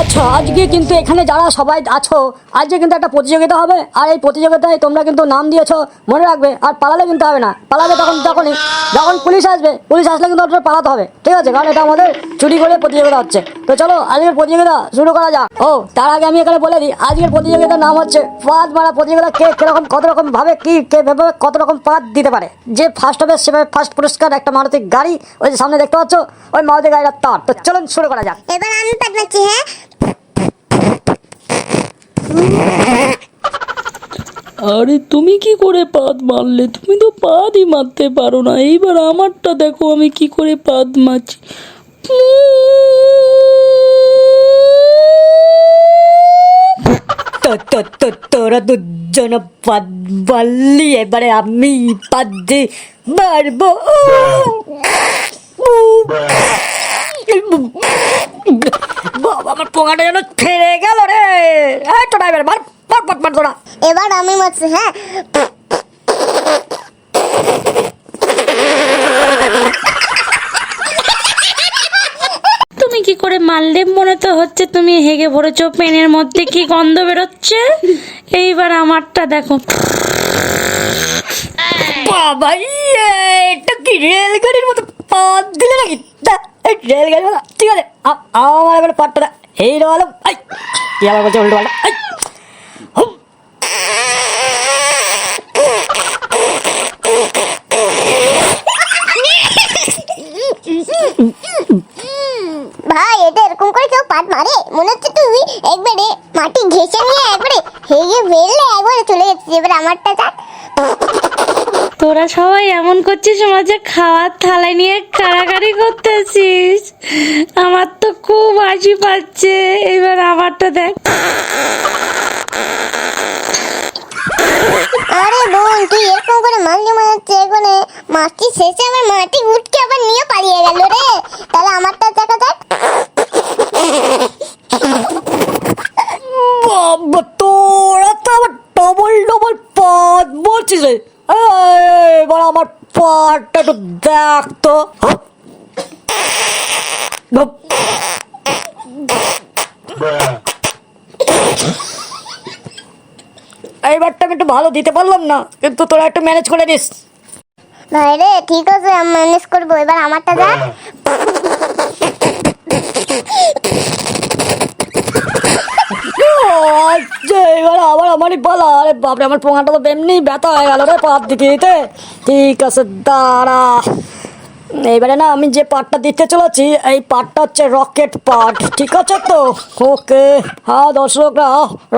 আচ্ছা আজকে কিন্তু এখানে যারা সবাই আছো, আজকে কিন্তু একটা প্রতিযোগিতা হবে। আর এই প্রতিযোগিতায় তোমরা কিন্তু নাম দিয়েছ, মনে রাখবে, আর পালালে কিন্তু হবে না। পালাবে তখন, তখনই। যখন পুলিশ আসবে, পুলিশ আসলে কিন্তু ওটা পালাতে হবে। ঠিক আছে? কারণ এটা আমাদের চুরি করে প্রতিযোগিতা হচ্ছে। তো চলো, আজকের প্রতিযোগিতা শুরু করা যাক। ও, তার আগে আমি এখানে বলে দিই, আজকের প্রতিযোগিতার নাম হচ্ছে পাত মারা প্রতিযোগিতা। কে কীরকম কত রকম ভাবে, কি, কে ভেবে কত রকম পাত দিতে পারে? যে ফার্স্ট হবে সেভাবে ফার্স্ট পুরস্কার, একটা মারুতি গাড়ি, ওই যে সামনে দেখতে পাচ্ছ, ওই মারুতি গাড়িটা তার। তো চলুন, শুরু করা যাক। এবার পাট মারছি হ্যাঁ? আরে তুমি কি করে পাদ মারলে? তুমি তো পাদই মারতে পারো না। এইবার আমারটা দেখো আমি কি করে পাদ মারছি। তোরা দুজন পাদ বললি এবারে আমি পাদ্যে মারবো। বাবা আমার পোঙাটা যেন ছেড়ে গেল রে। এই তো ড্রাইভার মার মার মার মার তোরা এবার আমি মারছি হ্যাঁ? তুমি কি করে মারলে? মনে তো হচ্ছে তুমি হেগে ভরেছো পেনের মধ্যে কি গন্ধ বেরোচ্ছে? এইবার আমারটা দেখো। বাবা ইয়ে, এটা কি রেলগাড়ির মতো পাত দিলে নাকি? দা, এই ঠিক আছে। আ- আমার এবার পাটটা এই রোয়ালো আই কি আবার ভাই এটা এরকম করে কেউ পাট মারে? মনে হচ্ছে তুই একবারে মাটি ঘেসে নিয়ে একবারে হেগে ফেললে একবারে চলে যাচ্ছিস। এবার আমারটা যাক তোরা সবাই এমন করছিস মাঝে খাওয়ার থালায় নিয়ে কাড়াকাড়ি করতেছিস। আমার তো খুব হাসি পাচ্ছে। এবার আমারটা দেখ। আরে বোন তুই এরকম করে মারলি মনে এখানে। মাটি শেষে আমার মাটি উঠকে আবার নিয়ে পালিয়ে গেল রে তাহলে আমারটা দেখা যাক বাবা তোরা তো আবার ডবল ডবল পাত বলছিস রে এই, এবার আমার পাটটা একটু দেখ তো। এইবারটা আমি একটু ভালো দিতে পারলাম না কিন্তু তোরা একটু ম্যানেজ করে দিস ভাই রে ঠিক আছে আমি ম্যানেজ করব। এবার আমারটা যাক আচ্ছা এবার আবার আমারই বলা, আরে বাপরে, আমার পোঙাটা তো এমনি ব্যথা হয়ে গেল রে পাত দিতে দিতে ঠিক আছে, দাঁড়া। এইবারে না, আমি যে পার্টটা দিতে চলেছি, এই পার্টটা হচ্ছে রকেট পার্ট ঠিক আছে তো? ওকে হ্যাঁ দর্শকরা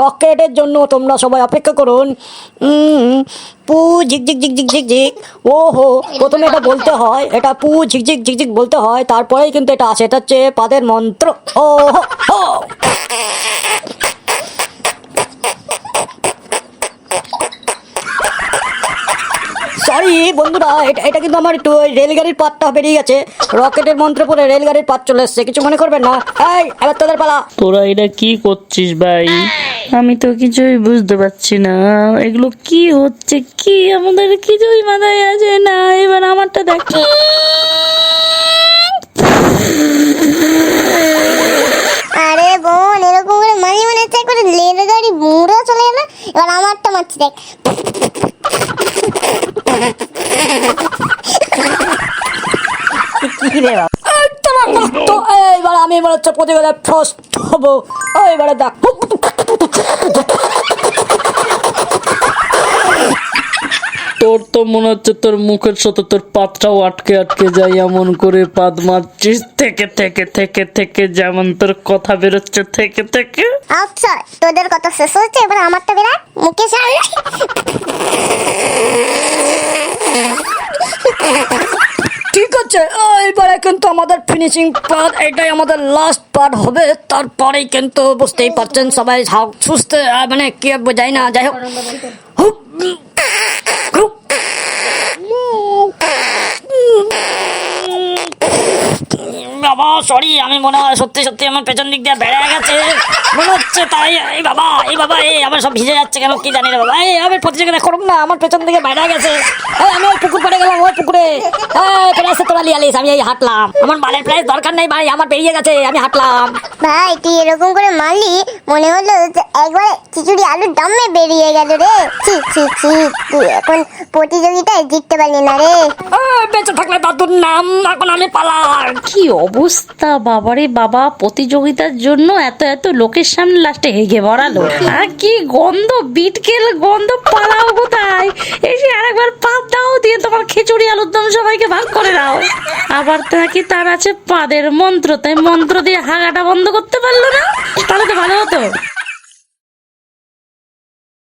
রকেটের জন্য তোমরা সবাই অপেক্ষা করুন। পু, ঝিক ঝিক ঝিক ঝিক ঝিক ঝিক। ও হো প্রথমে এটা বলতে হয়, এটা পু, ঝিক ঝিক ঝিক ঝিক বলতে হয়, তারপরেই কিন্তু এটা আসে, এটা হচ্ছে পাদের মন্ত্র। ও হো হো সরি বন্ধুরা এটা এটা কিন্তু আমার একটু ওই রেলগাড়ির পাতটা বেরিয়ে গেছে। রকেটের মন্ত্র পরে রেলগাড়ির পাত চলে এসছে কিছু মনে করবেন না? এই এবার তোদের পালা। তোরা এটা কি করছিস ভাই? আমি তো কিছুই বুঝতে পারছি না। এগুলো কি হচ্ছে? কি আমাদের কিছুই মাথায় আছে না। এবার আমারটা দেখ। আরে বোন এরকম করে মারলি মনে হচ্ছে একবারে লের গাড়ি মুড়ে চলে গেল এবার আমারটা মারছি দেখ। তো এইবার আমি এবার হচ্ছে প্রতিবেদন ফার্স্ট হব এইবারে দেখ তোর তো মনে হচ্ছে তোর মুখের সাথে তোর পাতটাও আটকে আটকে যায়, এমন করে পাদ মারছিস, থেকে থেকে থেকে থেকে, যেমন তোর কথা বেরোচ্ছে, থেকে থেকে। আচ্ছা তোদের কথা শেষ হচ্ছে এবার আমারটা বেরা মুখে সামনে। আছে এইবারে কিন্তু আমাদের ফিনিশিং পার্ট এটাই আমাদের লাস্ট পার্ট হবে। তারপরেই কিন্তু বুঝতেই পারছেন সবাই সুস্থ মানে কি বোঝাই না, যাই হোক। বাবা সরি আমি মনে হয় সত্যি সত্যি আমার পেছন দিক দিয়ে বেড়ে গেছে। মনে হচ্ছে তাই, এই বাবা এই বাবা, এই, আমার সব ভিজে যাচ্ছে কেন, কি জানি রে বাবা। এই, আমি প্রতিযোগিতা করুক না, আমার পেছন দিকে বেড়ে গেছে। আমি ওই পুকুর পাড়ে গেলাম, ওই পুকুরে। এই ফেরে আসতে তোরা লিয়ালিস, আমি এই হাঁটলাম। আমার মালের প্রায় দরকার নেই ভাই, আমার বেরিয়ে গেছে, আমি হাঁটলাম। ভাই, তুই এরকম করে মারলি, মনে হলো একবার খিচুড়ি আলুর দমে বেরিয়ে গেল রে। ছি ছি ছি তুই এখন প্রতিযোগিতায় জিততে পারলি না রে। ও, বেঁচে থাকলে দাদুর নাম এখন আমি পালাই কি অবস্থা বাবারে বাবা প্রতিযোগিতার জন্য এত এত লোকের সামনে লাস্টে হেগে বড়ালো আর কি গন্ধ বিটকেল গন্ধ পালাও কোথায়? এসে আরেকবার পাত দাও দিয়ে তোমার খিচুড়ি আলুর দম সবাইকে ভাগ করে দাও। আবার তো নাকি তার আছে পাদের মন্ত্র তাই মন্ত্র দিয়ে হাগাটা বন্ধ করতে পারল না? তাহলে তো ভালো হতো।